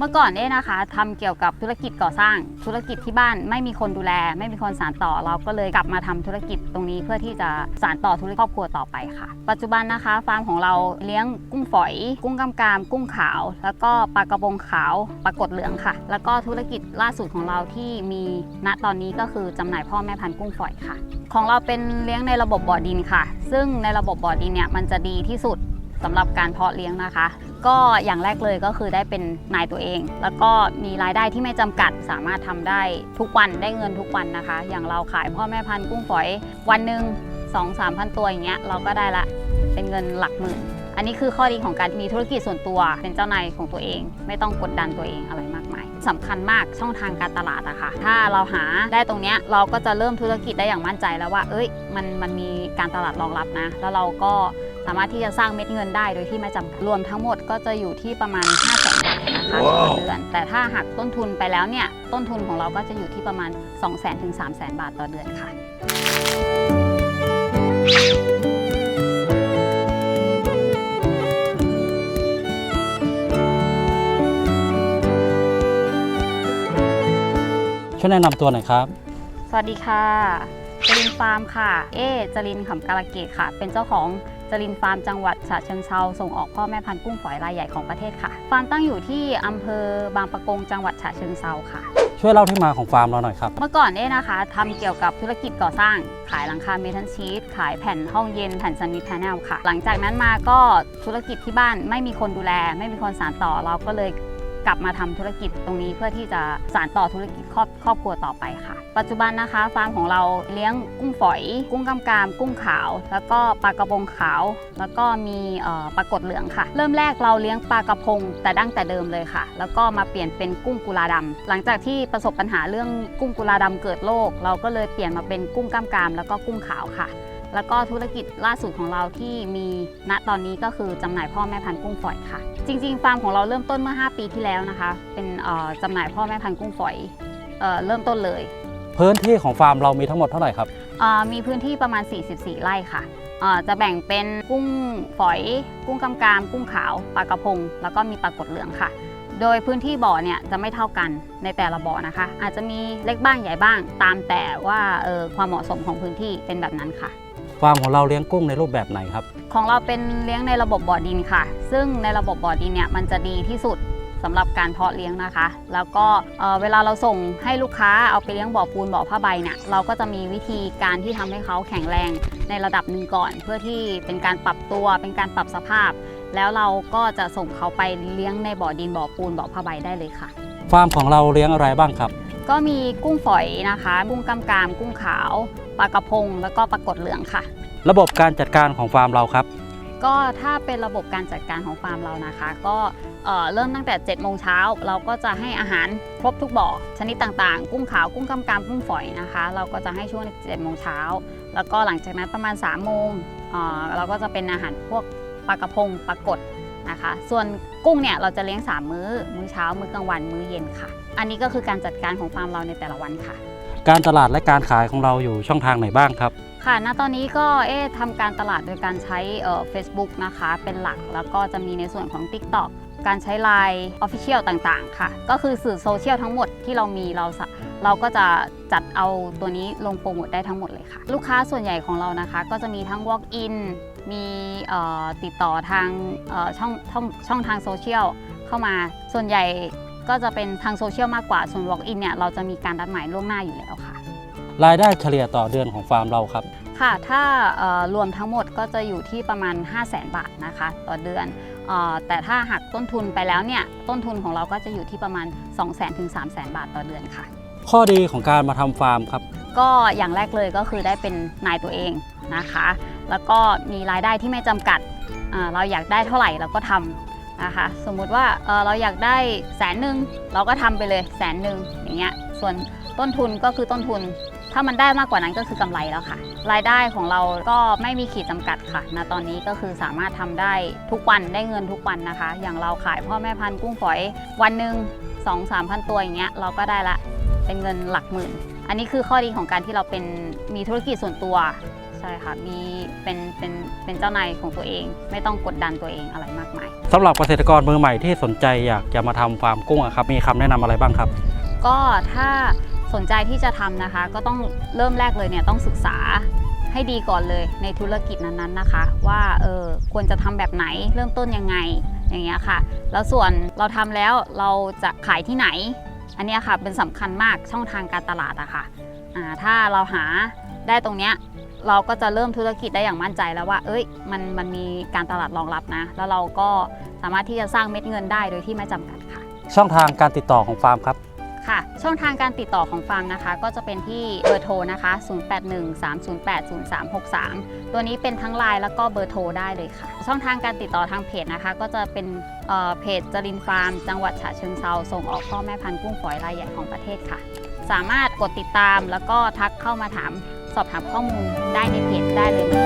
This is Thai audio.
เมื่อก่อนเนี่ยนะคะทำเกี่ยวกับธุรกิจก่อสร้าง ธุรกิจที่บ้านไม่มีคนดูแล ไม่มีคนสานต่อเราก็เลยกลับมาทำธุรกิจตรงนี้เพื่อที่จะสานต่อธุรกิจครอบครัวต่อไปค่ะ ปัจจุบันนะคะ ฟาร์มของเราเลี้ยงกุ้งฝอย กุ้งกำกาม กุ้งขาว แล้วก็ปลากระพงขาวปลากดเหลืองค่ะ แล้วก็ธุรกิจล่าสุดของเราที่มีณตอนนี้ก็คือจำหน่ายพ่อแม่พันธุ์กุ้งฝอยค่ะ ของเราเป็นเลี้ยงในระบบบ่อดินค่ะ ซึ่งในระบบบ่อดินเนี่ยมันจะดีที่สุดสำหรับการเพาะเลี้ยงนะคะก็อย่างแรกเลยก็คือได้เป็นนายตัวเอง แล้วก็มีรายได้ที่ไม่จำกัดสามารถทำได้ทุกวันได้เงินทุกวันนะคะ อย่างเราขายพ่อแม่พันธุ์กุ้งฝอย วันหนึ่งสองสามพันตัวอย่างเงี้ยเราก็ได้ละเป็นเงินหลักหมื่น อันนี้คือข้อดีของการมีธุรกิจส่วนตัวเป็นเจ้านายของตัวเอง ไม่ต้องกดดันตัวเองอะไรมากมายสำคัญมากช่องทางการตลาดอะค่ะ ถ้าเราหาได้ตรงเนี้ยเราก็จะเริ่มธุรกิจได้อย่างมั่นใจแล้วว่า เอ้ยมันมันมีการตลาดรองรับนะ แล้วเราก็ สามารถที่จะสร้างเม็ดเงินได้โดยที่ไม่จำกัดรวมทั้งหมดก็จะอยู่ที่ประมาณ 5 0 0 0 0 0บาทนะคะต่อเดือน แต่ถ้าหักต้นทุนไปแล้วเนี่ยต้นทุนของเราก็จะอยู่ที่ประมาณ 2 0 0 0 0 0ถึง3 0 0 0 0 บาทต่อเดือนค่ะ ช่วยแนะนำตัวหน่อยครับ สวัสดีค่ะจรินฟาร์มค่ะ เอ๊จรินขำกาลเกตค่ะ เป็นเจ้าของ จรินฟาร์มจังหวัดฉะเชิงเซาส่งออกพ่อแม่พันธุ์กุ้งฝอยรายใหญ่ของประเทศค่ะ ฟาร์มตั้งอยู่ที่อำเภอบางปะกงจังหวัดฉะเชิงเซาค่ะ ช่วยเล่าที่มาของฟาร์มเราหน่อยครับ เมื่อก่อนเนี่ยนะคะทำเกี่ยวกับธุรกิจก่อสร้าง ขายหลังคาเมทัลชีตขายแผ่นห้องเย็นแผ่นซันมิทแพนแนลค่ะ หลังจากนั้นมาก็ธุรกิจที่บ้านไม่มีคนดูแล ไม่มีคนสานต่อเราก็เลย กลับมาทำธุรกิจตรงนี้เพื่อที่จะสานต่อธุรกิจครอบครอบครัวต่อไปค่ะ ปัจจุบันนะคะฟาร์มของเราเลี้ยงกุ้งฝอย กุ้งกำกาม กุ้งขาว แล้วก็ปลากระพงขาว แล้วก็มีปลากดเหลืองค่ะ เริ่มแรกเราเลี้ยงปลากระพงแต่ดั้งแต่เดิมเลยค่ะ แล้วก็มาเปลี่ยนเป็นกุ้งกุลาดำหลังจากที่ประสบปัญหาเรื่องกุ้งกุลาดำเกิดโรคเราก็เลยเปลี่ยนมาเป็นกุ้งกำกาม แล้วก็กุ้งขาวค่ะ แล้วก็ธุรกิจล่าสุดของเราที่มีณตอนนี้ก็คือจำหน่ายพ่อแม่พันธุ์กุ้งฝอยค่ะ จริงๆฟาร์มของเราเริ่มต้นเมื่อ 5 ปีที่แล้วนะคะ เป็นเอ่อจำหน่ายพ่อแม่พันธุ์กุ้งฝอยเอ่อเริ่มต้นเลย พื้นที่ของฟาร์มเรามีทั้งหมดเท่าไหร่ครับเอ่อมีพื้นที่ประมาณ 44 ไร่ค่ะเอ่อจะแบ่งเป็นกุ้งฝอย กุ้งกำกาม กุ้งขาวปลากระพง แล้วก็มีปลากดเหลืองค่ะ โดยพื้นที่บ่อเนี่ยจะไม่เท่ากันในแต่ละบ่อนะคะ อาจจะมีเล็กบ้างใหญ่บ้าง ตามแต่ว่าเอ่อความเหมาะสมของพื้นที่เป็นแบบนั้นค่ะ ฟาร์มของเราเลี้ยงกุ้งในรูปแบบไหนครับ ของเราเป็นเลี้ยงในระบบบ่อดินค่ะ ซึ่งในระบบบ่อดินเนี่ยมันจะดีที่สุดสำหรับการเพาะเลี้ยงนะคะ แล้วก็เอ่อเวลาเราส่งให้ลูกค้าเอาไปเลี้ยงบ่อปูนบ่อผ้าใบเนี่ยเราก็จะมีวิธีการที่ทำให้เขาแข็งแรงในระดับหนึ่งก่อน เพื่อที่เป็นการปรับตัวเป็นการปรับสภาพ แล้วเราก็จะส่งเขาไปเลี้ยงในบ่อดินบ่อปูนบ่อผ้าใบได้เลยค่ะ ฟาร์มของเราเลี้ยงอะไรบ้างครับ ก็มีกุ้งฝอยนะคะ กุ้งกำกามกุ้งขาว ปลากระพง แล้วก็ปลากดเหลืองค่ะ ระบบการจัดการของฟาร์มเราครับ ก็ถ้าเป็นระบบการจัดการของฟาร์มเรานะคะ ก็เอ่อเริ่มตั้งแต่7จ็ดโมงเช้าเราก็จะให้อาหารครบทุกบ่อชนิดต่างๆ กุ้งขาวกุ้งกำกามกุ้งฝอยนะคะ เราก็จะให้ช่วง7จ็ดโมงเช้าแล้วก็หลังจากนั้นประมาณ3ามโมงเอ่อเราก็จะเป็นอาหารพวกปลากระพงปลากดนะคะ ส่วนกุ้งเนี่ยเราจะเลี้ยง 3 มื้อ มื้อเช้า มื้อกลางวัน มื้อเย็นค่ะ อันนี้ก็คือการจัดการของฟาร์มเราในแต่ละวันค่ะ การตลาดและการขายของเราอยู่ช่องทางไหนบ้างครับ ค่ะ ณ ตอนนี้ก็เอ๊ะทำการตลาดโดยการใช้เอ่อ Facebook นะคะ เป็นหลัก แล้วก็จะมีในส่วนของ TikTok การใช้ Line Official ต่างๆ ค่ะ ก็คือสื่อโซเชียลทั้งหมดที่เรามีเราเราก็จะจัดเอาตัวนี้ลงโปรโมทได้ทั้งหมดเลยค่ะ ลูกค้าส่วนใหญ่ของเรานะคะ ก็จะมีทั้ง Walk in มีติดต่อทางช่องช่องช่องทางโซเชียลเข้ามาส่วนใหญ่ ก็จะเป็นทางโซเชียลมากกว่า ส่วน Walk in เนี่ยเราจะมีการนัดหมายล่วงหน้าอยู่แล้วค่ะ รายได้เฉลี่ยต่อเดือนของฟาร์มเราครับ ค่ะ ถ้าเอ่อรวมทั้งหมดก็จะอยู่ที่ประมาณ 5 0 0แสนบาทนะคะต่อเดือนเออแต่ถ้าหักต้นทุนไปแล้วเนี่ยต้นทุนของเราก็จะอยู่ที่ประมาณ 2 0 0แสนถึง3 0 0แสนบาทต่อเดือนค่ะ ข้อดีของการมาทำฟาร์มครับ ก็อย่างแรกเลยก็คือได้เป็นนายตัวเองนะคะ แล้วก็มีรายได้ที่ไม่จำกัดเอ่อเราอยากได้เท่าไหร่เราก็ทำ นะคะสมมุติว่าเเราอยากได้แสนหนึ่งเราก็ทำไปเลยแสนหนึ่งอย่างเงี้ยส่วนต้นทุนก็คือต้นทุน ถ้ามันได้มากกว่านั้นก็คือกำไรแล้วค่ะ รายได้ของเราก็ไม่มีขีดจำกัดค่ะณตอนนี้ก็คือสามารถทำได้ทุกวันได้เงินทุกวันนะคะ อย่างเราขายพ่อแม่พันธุ์กุ้งฝอยวันหนึ่งสองสามพันตัวอย่างเงี้ยเราก็ได้ละเป็นเงินหลักหมื่น อันนี้คือข้อดีของการที่เราเป็นมีธุรกิจส่วนตัว ช่ช่ค่ะมีเป็นเป็นเป็นเจ้านายของตัวเอง ไม่ต้องกดดันตัวเองอะไรมากมายสำหรับเกษตรกรมือใหม่ที่สนใจอยากจะมาทำฟาร์มกุ้งอะครับ มีคำแนะนำอะไรบ้างครับ ก็ถ้าสนใจที่จะทำนะคะ ก็ต้องเริ่มแรกเลยเนี่ยต้องศึกษาให้ดีก่อนเลยในธุรกิจนั้นๆนะคะ ว่าเออควรจะทำแบบไหนเริ่มต้นยังไงอย่างเงี้ยค่ะ แล้วส่วนเราทำแล้วเราจะขายที่ไหน อันเนี้ยค่ะเป็นสำคัญมากช่องทางการตลาดอะค่ะอ่าถ้าเราหาได้ตรงเนี้ย เราก็จะเริ่มธุรกิจได้อย่างมั่นใจแล้วว่า เอ้ย มันมันมีการตลาดรองรับนะ แล้วเราก็สามารถที่จะสร้างเม็ดเงินได้โดยที่ไม่จำกัดค่ะ ช่องทางการติดต่อของฟาร์มครับ ค่ะ ช่องทางการติดต่อของฟาร์มนะคะ ก็จะเป็นที่เบอร์โทรนะคะ 0813080363 ตัวนี้เป็นทั้งไลน์แล้วก็เบอร์โทรได้เลยค่ะ ช่องทางการติดต่อทางเพจนะคะ ก็จะเป็นเอ่อเพจจรินฟาร์ม จังหวัดฉะเชิงเซาส่งออกพ่อแม่พันธุ์กุ้งฝอยรายใหญ่ของประเทศค่ะ สามารถกดติดตามแล้วก็ทักเข้ามาถาม สอบถามข้อมูลได้ในเพจได้เลย